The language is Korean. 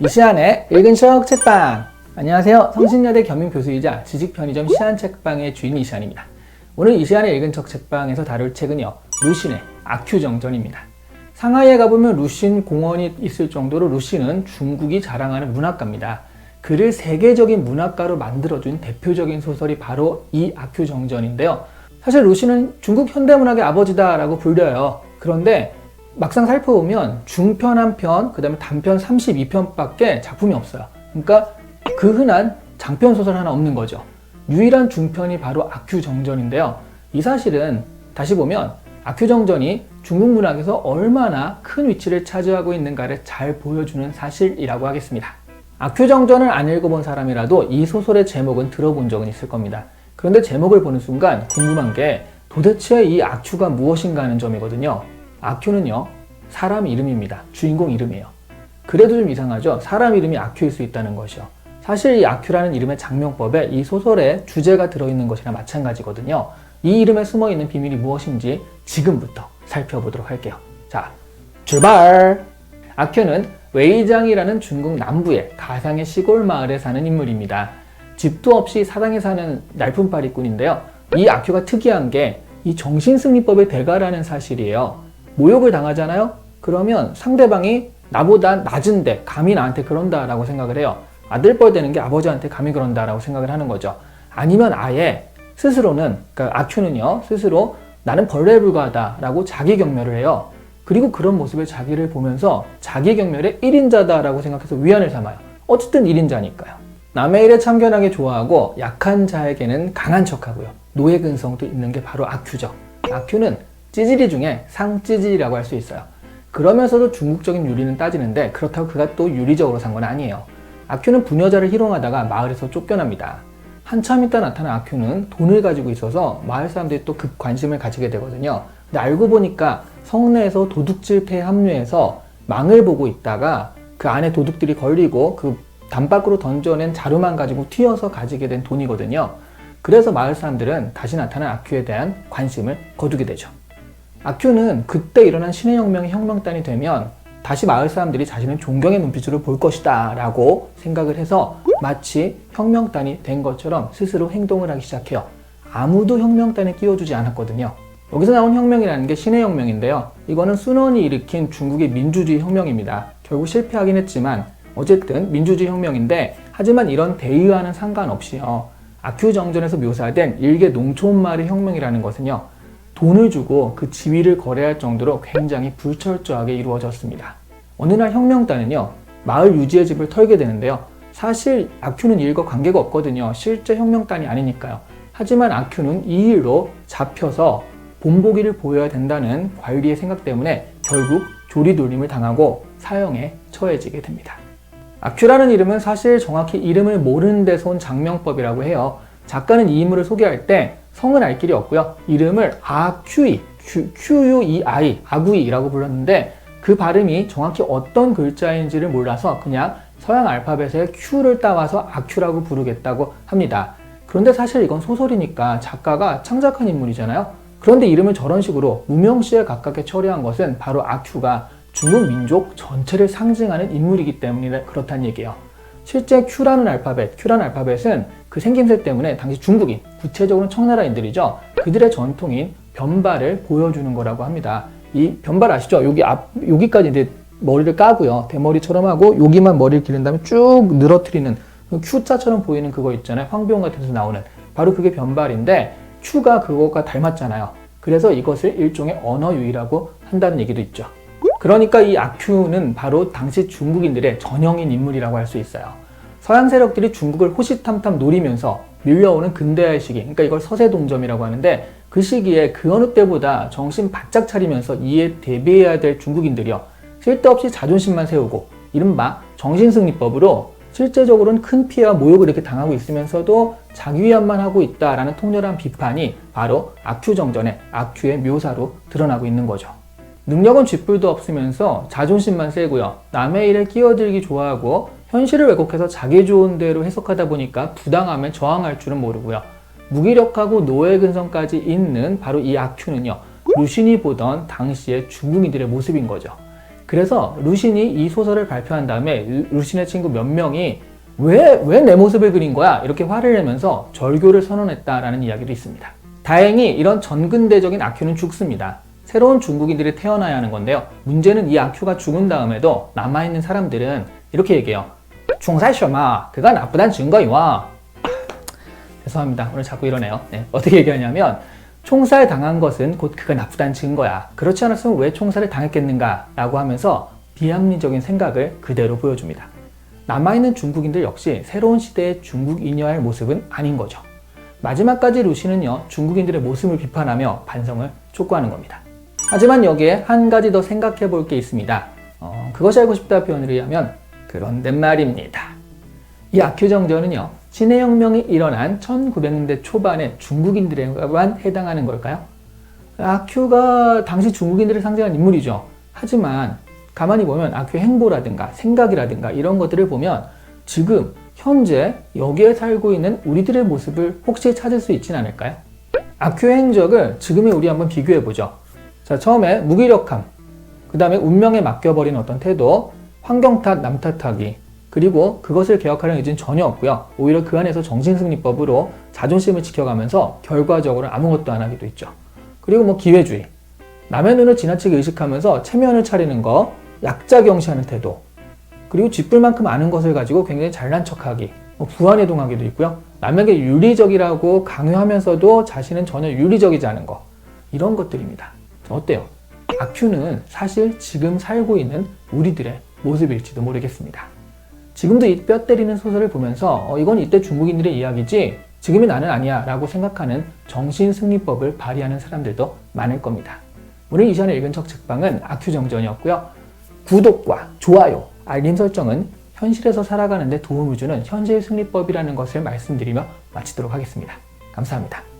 이시안의 읽은 척 책방. 안녕하세요. 성신여대 겸임교수이자 지식 편의점 시안 책방의 주인 이시안입니다. 오늘 이시안의 읽은 척 책방에서 다룰 책은요 루신의 아큐정전입니다. 상하이에 가보면 루신 공원이 있을 정도로 루신은 중국이 자랑하는 문학가입니다. 그를 세계적인 문학가로 만들어준 대표적인 소설이 바로 이 아큐정전인데요. 사실 루신은 중국 현대문학의 아버지다라고 불려요. 그런데 막상 살펴보면 중편 한 편, 그 다음에 단편 32편밖에 작품이 없어요. 그러니까 그 흔한 장편 소설 하나 없는 거죠. 유일한 중편이 바로 아큐정전인데요. 이 사실은 다시 보면 아큐정전이 중국 문학에서 얼마나 큰 위치를 차지하고 있는가를 잘 보여주는 사실이라고 하겠습니다. 아큐정전을 안 읽어본 사람이라도 이 소설의 제목은 들어본 적은 있을 겁니다. 그런데 제목을 보는 순간 궁금한 게 도대체 이 아큐가 무엇인가 하는 점이거든요. 아큐는요, 사람 이름입니다. 주인공 이름이에요. 그래도 좀 이상하죠? 사람 이름이 아큐일 수 있다는 것이요. 사실 이 아큐라는 이름의 장명법에 이 소설의 주제가 들어있는 것이나 마찬가지거든요. 이 이름에 숨어 있는 비밀이 무엇인지 지금부터 살펴보도록 할게요. 자, 출발! 아큐는 웨이장이라는 중국 남부의 가상의 시골 마을에 사는 인물입니다. 집도 없이 사당에 사는 날품파리꾼인데요. 이 아큐가 특이한 게 이 정신승리법의 대가라는 사실이에요. 모욕을 당하잖아요? 그러면 상대방이 나보다 낮은데 감히 나한테 그런다라고 생각을 해요. 아들뻘 되는 게 아버지한테 감히 그런다라고 생각을 하는 거죠. 아니면 아예 스스로는, 그러니까 아큐는요, 스스로 나는 벌레에 불과하다라고 자기 경멸을 해요. 그리고 그런 모습에 자기를 보면서 자기 경멸의 1인자다라고 생각해서 위안을 삼아요. 어쨌든 1인자니까요. 남의 일에 참견하게 좋아하고 약한 자에게는 강한 척하고요. 노예 근성도 있는 게 바로 아큐죠. 아큐는 찌질이 중에 상찌질이라고 할 수 있어요. 그러면서도 중국적인 유리는 따지는데 그렇다고 그가 또 유리적으로 산 건 아니에요. 아큐는 부녀자를 희롱하다가 마을에서 쫓겨납니다. 한참 있다 나타난 아큐는 돈을 가지고 있어서 마을 사람들이 또 급 관심을 가지게 되거든요. 근데 알고 보니까 성내에서 도둑질패에 합류해서 망을 보고 있다가 그 안에 도둑들이 걸리고 그 담밖으로 던져낸 자루만 가지고 튀어서 가지게 된 돈이거든요. 그래서 마을 사람들은 다시 나타난 아큐에 대한 관심을 거두게 되죠. 아큐는 그때 일어난 신의 혁명의 혁명단이 되면 다시 마을 사람들이 자신을 존경의 눈빛으로 볼 것이다 라고 생각을 해서 마치 혁명단이 된 것처럼 스스로 행동을 하기 시작해요. 아무도 혁명단에 끼워주지 않았거든요. 여기서 나온 혁명이라는 게 신의 혁명인데요. 이거는 순원이 일으킨 중국의 민주주의 혁명입니다. 결국 실패하긴 했지만 어쨌든 민주주의 혁명인데 하지만 이런 대의와는 상관없이요. 아큐 정전에서 묘사된 일개 농촌 마을의 혁명이라는 것은요. 돈을 주고 그 지위를 거래할 정도로 굉장히 불철저하게 이루어졌습니다. 어느 날 혁명단은요, 마을 유지의 집을 털게 되는데요. 사실 아큐는 이 일과 관계가 없거든요. 실제 혁명단이 아니니까요. 하지만 아큐는 이 일로 잡혀서 본보기를 보여야 된다는 관리의 생각 때문에 결국 조리돌림을 당하고 사형에 처해지게 됩니다. 아큐라는 이름은 사실 정확히 이름을 모르는 데서 온 장명법이라고 해요. 작가는 이 인물을 소개할 때 성은 알 길이 없고요. 이름을 아큐이, QUEI, 아구이라고 불렀는데 그 발음이 정확히 어떤 글자인지를 몰라서 그냥 서양 알파벳의 Q를 따와서 아큐라고 부르겠다고 합니다. 그런데 사실 이건 소설이니까 작가가 창작한 인물이잖아요. 그런데 이름을 저런 식으로 무명시에 가깝게 처리한 것은 바로 아큐가 중국 민족 전체를 상징하는 인물이기 때문에 그렇다는 얘기예요. 실제 Q라는 알파벳, Q라는 알파벳은 그 생김새 때문에 당시 중국인, 구체적으로는 청나라인들이죠. 그들의 전통인 변발을 보여주는 거라고 합니다. 이 변발 아시죠? 여기 앞, 여기까지 이제 머리를 까고요. 대머리처럼 하고 여기만 머리를 기른 다음에 쭉 늘어뜨리는 그 Q자처럼 보이는 그거 있잖아요. 황비용 같은 데서 나오는. 바로 그게 변발인데 Q가 그거가 닮았잖아요. 그래서 이것을 일종의 언어 유희라고 한다는 얘기도 있죠. 그러니까 이 아큐는 바로 당시 중국인들의 전형인 인물이라고 할 수 있어요. 서양 세력들이 중국을 호시탐탐 노리면서 밀려오는 근대화의 시기, 그러니까 이걸 서세동점이라고 하는데 그 시기에 그 어느 때보다 정신 바짝 차리면서 이에 대비해야 될 중국인들이요. 쓸데없이 자존심만 세우고 이른바 정신승리법으로 실제적으로는 큰 피해와 모욕을 이렇게 당하고 있으면서도 자기 위안만 하고 있다라는 통렬한 비판이 바로 아큐 정전의 아큐의 묘사로 드러나고 있는 거죠. 능력은 쥐뿔도 없으면서 자존심만 세고요. 남의 일에 끼어들기 좋아하고 현실을 왜곡해서 자기 좋은 대로 해석하다 보니까 부당함에 저항할 줄은 모르고요. 무기력하고 노예 근성까지 있는 바로 이 아큐는요. 루신이 보던 당시의 중국인들의 모습인 거죠. 그래서 루신이 이 소설을 발표한 다음에 루- 루신의 친구 몇 명이 왜, 왜 내 모습을 그린 거야? 이렇게 화를 내면서 절교를 선언했다라는 이야기도 있습니다. 다행히 이런 전근대적인 아큐는 죽습니다. 새로운 중국인들이 태어나야 하는 건데요. 문제는 이 아큐가 죽은 다음에도 남아있는 사람들은 이렇게 얘기해요. 중사셔마 그가 나쁘단 증거이와 죄송합니다. 오늘 자꾸 이러네요. 네, 어떻게 얘기하냐면 총살 당한 것은 곧 그가 나쁘다는 증거야. 그렇지 않았으면 왜 총살을 당했겠는가? 라고 하면서 비합리적인 생각을 그대로 보여줍니다. 남아있는 중국인들 역시 새로운 시대의 중국인이어야 할 모습은 아닌 거죠. 마지막까지 루시는요, 중국인들의 모습을 비판하며 반성을 촉구하는 겁니다. 하지만 여기에 한 가지 더 생각해 볼 게 있습니다. 어, 그것이 알고 싶다 표현을 의하면 그런데 말입니다. 이 아큐정전은요, 진해혁명이 일어난 1900년대 초반의 중국인들에만 해당하는 걸까요? 아큐가 당시 중국인들을 상징한 인물이죠. 하지만 가만히 보면 아큐의 행보라든가 생각이라든가 이런 것들을 보면 지금 현재 여기에 살고 있는 우리들의 모습을 혹시 찾을 수 있진 않을까요? 아큐의 행적을 지금의 우리 한번 비교해 보죠. 자, 처음에 무기력함, 그 다음에 운명에 맡겨버린 어떤 태도, 환경 탓, 남 탓하기, 그리고 그것을 개혁하려는 의지는 전혀 없고요. 오히려 그 안에서 정신승리법으로 자존심을 지켜가면서 결과적으로 아무것도 안 하기도 있죠. 그리고 뭐 기회주의, 남의 눈을 지나치게 의식하면서 체면을 차리는 거, 약자 경시하는 태도, 그리고 쥐뿔 만큼 아는 것을 가지고 굉장히 잘난 척하기, 뭐 부안해동하기도 있고요. 남에게 윤리적이라고 강요하면서도 자신은 전혀 윤리적이지 않은 거, 이런 것들입니다. 어때요? 아큐는 사실 지금 살고 있는 우리들의 모습일지도 모르겠습니다. 지금도 이 뼈 때리는 소설을 보면서 어, 이건 이때 중국인들의 이야기지 지금의 나는 아니야 라고 생각하는 정신승리법을 발휘하는 사람들도 많을 겁니다. 오늘 이 시간에 읽은 척 책방은 아큐정전이었고요. 구독과 좋아요, 알림 설정은 현실에서 살아가는 데 도움을 주는 현재의 승리법이라는 것을 말씀드리며 마치도록 하겠습니다. 감사합니다.